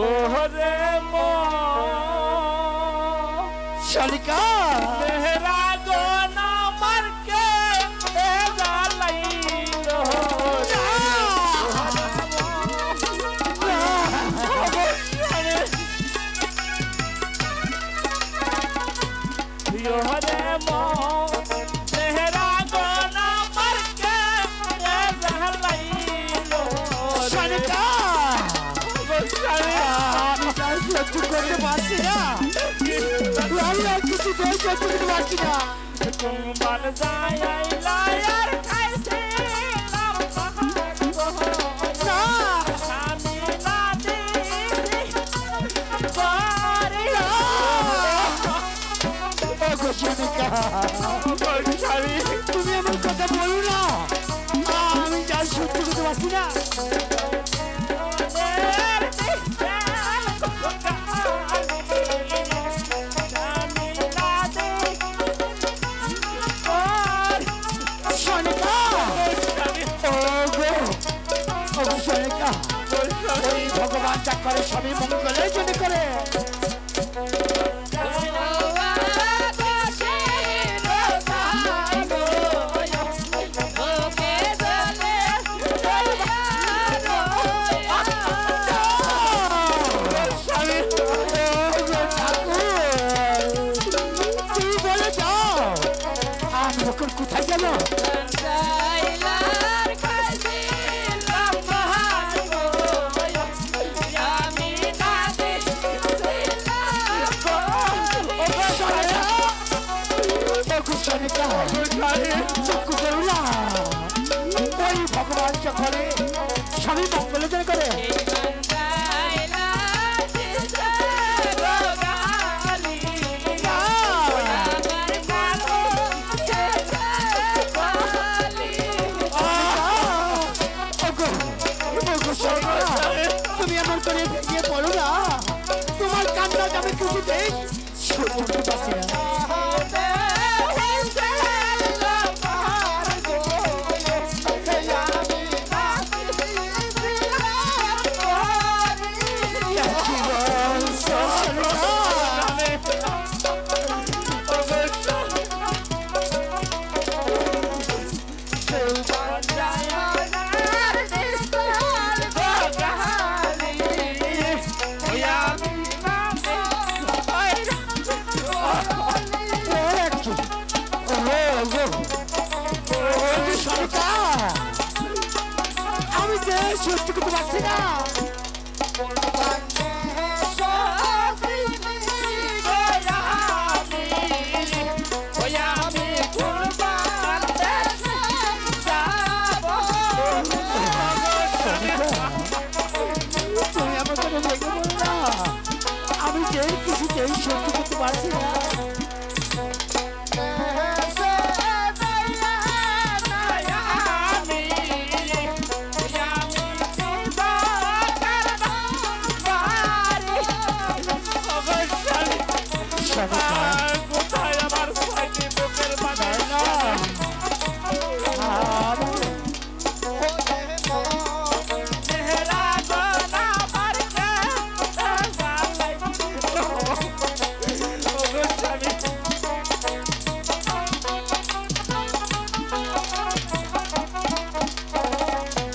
ওরে মা শালিকা। সহ্য করতে পারছি না আমি আর কিছু সহ্য করতে পারছি না কুম্বাল যায় লায়ার খাইছে না ভগবান যা করে সবই মঙ্গলের জন্য করে কোথায় গেল? চক্ষু করু না ওই ভগবান চক্রে সবই মঙ্গলের করে, তুমি এমন করে ভেঙে পড়ো না। তোমার কান্না আমি কিছুতেই সহ্য আমি যে কিছুতেই সহ্য করতে পারছি না।